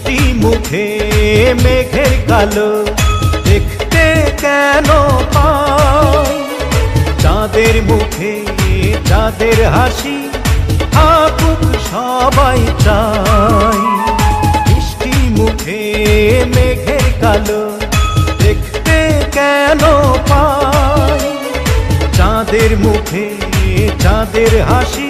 মিষ্টি মুখে মেঘের কালো দেখতে কেন চাঁদের মুখে, চাঁদের হাসি থাকুক সবাই চাই। মিষ্টি মুখে মেঘের কালো দেখতে কেন পাই? চাঁদের মুখে, চাঁদের হাসি